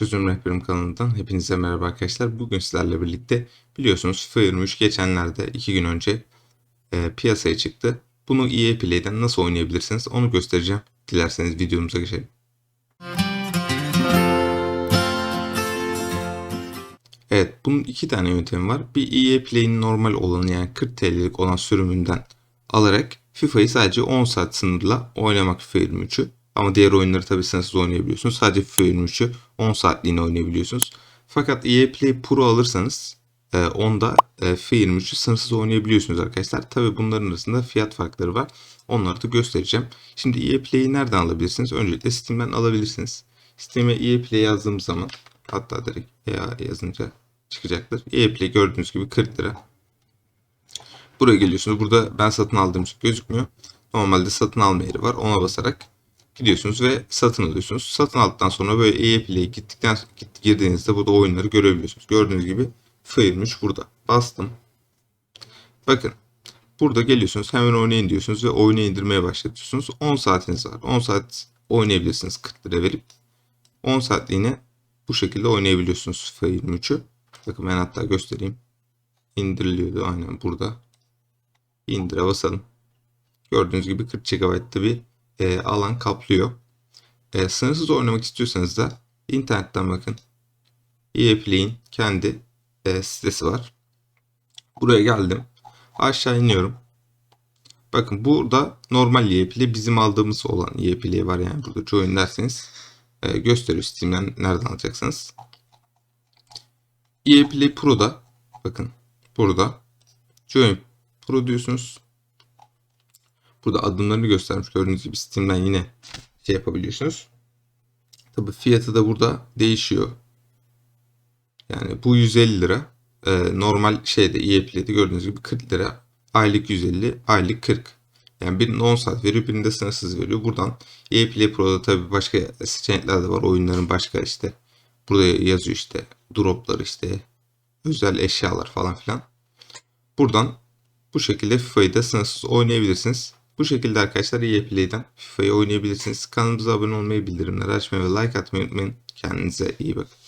Çözüm Rehberim kanalından hepinize merhaba arkadaşlar. Bugün sizlerle birlikte biliyorsunuz FIFA 23 geçenlerde 2 gün önce e, piyasaya çıktı. Bunu EA Play'den nasıl oynayabilirsiniz onu göstereceğim. Dilerseniz videomuza geçelim. Evet bunun iki tane yöntemi var. Bir EA Play'in normal olanı yani 40 TL'lik olan sürümünden alarak FIFA'yı sadece 10 saat sınırla oynamak FIFA 23'ü. Ama diğer oyunları tabii sınırsız oynayabiliyorsunuz. Sadece FIFA 23'ü 10 saatliğine oynayabiliyorsunuz. Fakat EA Play Pro alırsanız e, onda e, FIFA 23'ü sınırsız oynayabiliyorsunuz arkadaşlar. Tabii bunların arasında fiyat farkları var. Onları da göstereceğim. Şimdi EA Play'i nereden alabilirsiniz? Öncelikle Steam'den alabilirsiniz. Steam'e EA Play yazdığımız zaman hatta direkt EA yazınca çıkacaktır. EA Play gördüğünüz gibi 40 lira. Buraya geliyorsunuz. Burada ben satın aldığım için gözükmüyor. Normalde satın alma yeri var. Ona basarak gidiyorsunuz ve satın alıyorsunuz. Satın aldıktan sonra böyle EA Play'e gittikten git, girdiğinizde burada oyunları görebiliyorsunuz. Gördüğünüz gibi 23 burada. Bastım. Bakın. Burada geliyorsunuz hemen oynayın diyorsunuz ve oyunu indirmeye başlatıyorsunuz. 10 saatiniz var. 10 saat oynayabilirsiniz 40 lira verip. 10 saatliğine bu şekilde oynayabiliyorsunuz FIFA 23'ü. Bakın ben hatta göstereyim. İndiriliyordu aynen burada. İndire basalım. Gördüğünüz gibi 40 GB'da bir e, alan kaplıyor. E, sınırsız oynamak istiyorsanız da internetten bakın. EA Play'in kendi e, sitesi var. Buraya geldim. Aşağı iniyorum. Bakın burada normal EA Play bizim aldığımız olan EA Play var yani burada join derseniz e, gösteriyor Steam'den nereden alacaksınız. EA Play Pro'da bakın burada join Pro diyorsunuz. Burada adımlarını göstermiş. Gördüğünüz gibi Steam'den yine şey yapabiliyorsunuz. Tabi fiyatı da burada değişiyor. Yani bu 150 lira. Ee, normal şeyde EA Play'de gördüğünüz gibi 40 lira. Aylık 150, aylık 40. Yani birinde 10 saat veriyor, birinde sınırsız veriyor. Buradan EA Play Pro'da tabi başka seçenekler de var. Oyunların başka işte. Burada yazıyor işte droplar işte özel eşyalar falan filan. Buradan bu şekilde FIFA'yı da sınırsız oynayabilirsiniz. Bu şekilde arkadaşlar EA Play'den FIFA'yı oynayabilirsiniz. Kanalımıza abone olmayı, bildirimleri açmayı ve like atmayı unutmayın. Kendinize iyi bakın.